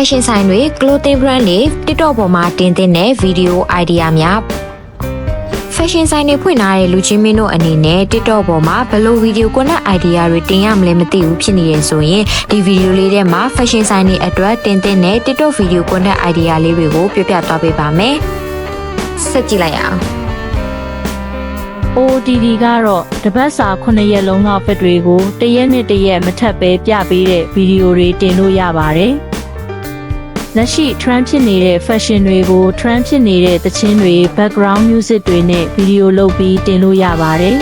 fashion ဆိုင်တွေ clothing brand တွေ TikTok ပေါ်မှာတင်သင့်တဲ့ video idea များ fashion ဆိုင်တွေဖွင့်ထားတဲ့လူချင်းမင်းတို့အနေနဲ့ TikTok ပေါ်မှာဘယ်လို video content idea တွေတင်ရမလဲမသိဘူးဖြစ်နေရင်ဆိုရင်ဒီ video လေးထဲမှာ fashion ဆိုင်တွေအတွက်တင်သင့်တဲ့ TikTok video content idea လေးတွေကိုပြပြသွားပေးပါမယ်ဆက်ကြည့်လိုက်ရအောင် OOTD ကတော့တပတ်စာ9ရက်လုံးလောက်ဖက်တွေကိုတရက်နဲ့တရက်မထပ်ပဲပြပေးတဲ့ဗီဒီယိုတွေတင်လို့ရပါတယ်။ လက်ရှိ trend ဖြစ်နေတဲ့ fashion တွေကို trend ဖြစ်နေတဲ့သချင်းတွေ background music တွေနဲ့ဗီဒီယိုလုပ်ပြီးတင်လို့ရပါတယ်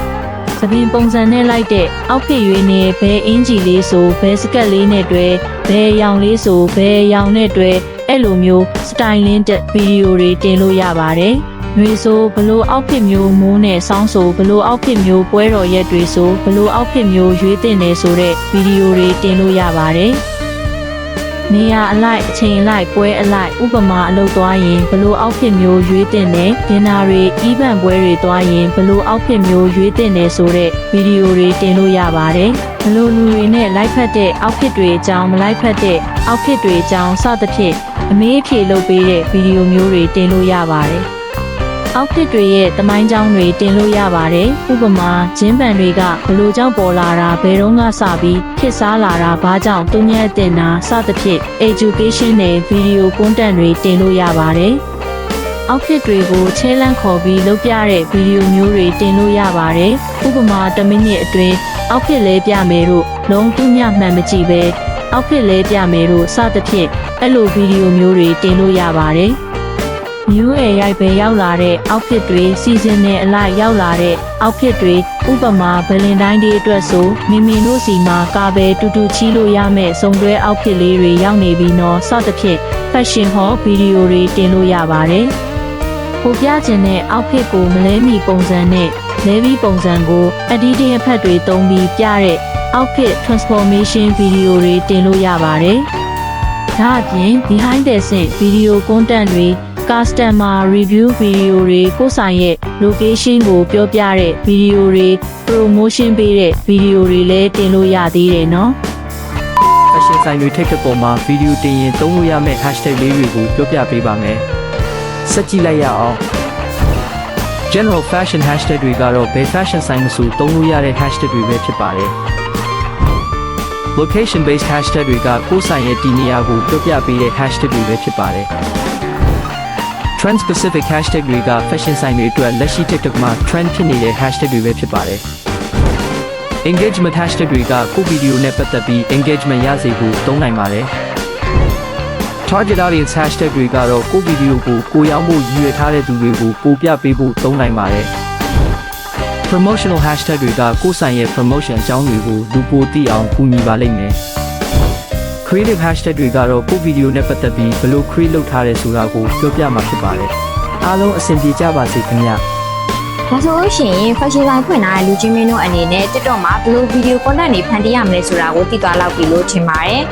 ။သပင်ပုံစံနဲ့လိုက်တဲ့ outfit ရွေးနဲ့ဘဲအင်ဂျီလေးဆိုဘဲစကတ်လေးနဲ့တွဲဘဲရောင်လေးဆိုဘဲရောင်နဲ့တွဲအဲ့လိုမျိုး styling တဲ့ဗီဒီယိုတွေတင်လို့ရပါတယ်။မျိုးဆိုဘလို့အောက်ဖြစ်မျိုးမိုးနဲ့ဆောင်းဆိုဘလို့အောက်ဖြစ်မျိုးပွဲတော်ရက်တွေဆိုဘလို့အောက်ဖြစ်မျိုးရွေးတင်နေဆိုတဲ့ဗီဒီယိုတွေတင်လို့ရပါတယ်။ နေရာအလိုက်အချိန်အလိုက်ပွဲအလိုက်ဥပမာအလုပ်သွားရင်ဘလို့အောက်ဖြစ်မျိုးရွေးတင်နေဒင်နာတွေအီးဗန်ပွဲတွေသွားရင်ဘလို့အောက်ဖြစ်မျိုးရွေးတင်နေဆိုတဲ့ဗီဒီယိုတွေတင်လို့ရပါတယ်။ဘလို့လူတွေနဲ့လိုက်ဖက်တဲ့အောက်ဖြစ်တွေအကြောင်းမလိုက်ဖက်တဲ့အောက်ဖြစ်တွေအကြောင်းစသဖြင့်အမေးအဖြေလုပ်ပေးတဲ့ဗီဒီယိုမျိုးတွေတင်လို့ရပါတယ်။ outfit တွေရဲ့တမိုင်းကြောင်းတွေတင်လို့ရပါတယ်။ဥပမာဂျင်းပန်တွေကဘလို့ကြောင့်ပေါ်လာတာဘယ်တော့မှစပြီးဖြစ်စားလာတာဘာကြောင့်တုံ့ပြန်တင်တာစသဖြင့် education နဲ့ video content တွေတင်လို့ရပါတယ်။ outfit တွေကိုချဲလန့်ခေါ်ပြီးလုပ်ပြတဲ့ဗီဒီယိုမျိုးတွေတင်လို့ရပါတယ်။ဥပမာ1မိနစ်အတွင်း outfit လဲပြမယ်လို့လုံးတူးမြမှန်မကြည့်ပဲ outfit လဲပြမယ်လို့စသဖြင့်အဲ့လိုဗီဒီယိုမျိုးတွေတင်လို့ရပါတယ်။ new air ရိုက်ပဲရောက်လာတဲ့ outfit တွေ season နဲ့အလိုက်ရောက်လာတဲ့ outfit တွေဥပမာ Valentine Day အတွက်ဆိုမိမိတို့စီမှာကာပဲတူတူချီလို့ရမယ့်စုံတွဲ outfit လေးတွေရောက်နေပြီးတော့စသဖြင့် fashion haul ဗီဒီယိုတွေတင်လို့ရပါတယ်။ပိုပြခြင်းတဲ့ outfit ကိုမလဲမီပုံစံနဲ့လဲပြီးပုံစံကို editing အဖက်တွေသုံးပြီးပြတဲ့ outfit transformation ဗီဒီယိုတွေတင်လို့ရပါတယ်။ဒါအပြင် behind the scene video content တွေ customer review video တွေကိုယ်ဆိုင်ရဲ့ location ကိုပြောပြတဲ့ video တွေ promotion ပေးတဲ့ video တွေလည်းတင်လို့ရသေးတယ်နော် fashion ဆိုင်တွေ TikTok ပေါ်မှာဗီဒီယိုတင်ရင်သုံးလို့ရမယ့် hashtag လေးတွေကိုပြောပြပေးပါမယ်။စက်ကြည့်လိုက်ရအောင် General fashion hashtag တွေကတော့ဘယ် fashion ဆိုင်မဆိုသုံးလို့ရတဲ့ hashtag တွေပဲဖြစ်ပါတယ်။ location based hashtag တွေကကိုယ်ဆိုင်ရဲ့ဒီနေရာကိုပြောပြပေးတဲ့ hashtag တွေပဲဖြစ်ပါတယ်။ trend specific hashtag တွေက fashion ဆိုင်တွေအတွက်လက်ရှိ TikTok မှာ trend ဖြစ်နေတဲ့ hashtag တွေပဲဖြစ်ပါတယ်။ engagement hashtag တွေကကိုယ့်ဗီဒီယိုနဲ့ပတ်သက်ပြီး engagement ရစေဖို့သုံးနိုင်ပါတယ်။ target audience hashtag တွေကတော့ကိုယ့်ဗီဒီယိုကိုကိုရောက်မှုရည်ရွယ်ထားတဲ့သူတွေကိုပိုပြပေးဖို့သုံးနိုင်ပါတယ်။ promotional hashtag တွေကကိုယ့်ဆိုင်ရဲ့ promotion အကြောင်းတွေကိုလူပိုသိအောင်ကူညီပါလိမ့်မယ်။ creative hashtag တွေကတော့ကိုယ့်ဗီဒီယိုနဲ့ပတ်သက်ပြီးဘယ်လို create လုပ်ထားတယ်ဆိုတာကိုပြောပြမှာဖြစ်ပါတယ်။အားလုံးအဆင်ပြေကြပါစေခင်ဗျာ။ဒါဆိုလို့ရှိရင် fashion ဆိုင်ဖွင့်ထားတဲ့လူချင်းမင်းတို့အနေနဲ့ TikTok မှာဘယ်လို video content တွေဖန်တီးရမလဲဆိုတာကိုသိသွားလောက်ပြီလို့ထင်ပါတယ်။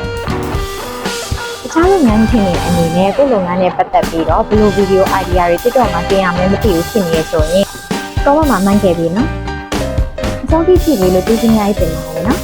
တခြားလုပ်ငန်းထင်တဲ့အနေနဲ့ကိုယ့်လုပ်ငန်းနဲ့ပတ်သက်ပြီးတော့ဘယ်လို video idea တွေ TikTok မှာတင်ရမလဲမသိဘူးဖြစ်နေရဆိုရင် comment မှာမှန်းခဲ့ပြီနော်။အဆုံးထိကြည့်ပြီးလို့ကျေးဇူးများကြီးတင်ပါတယ်နော်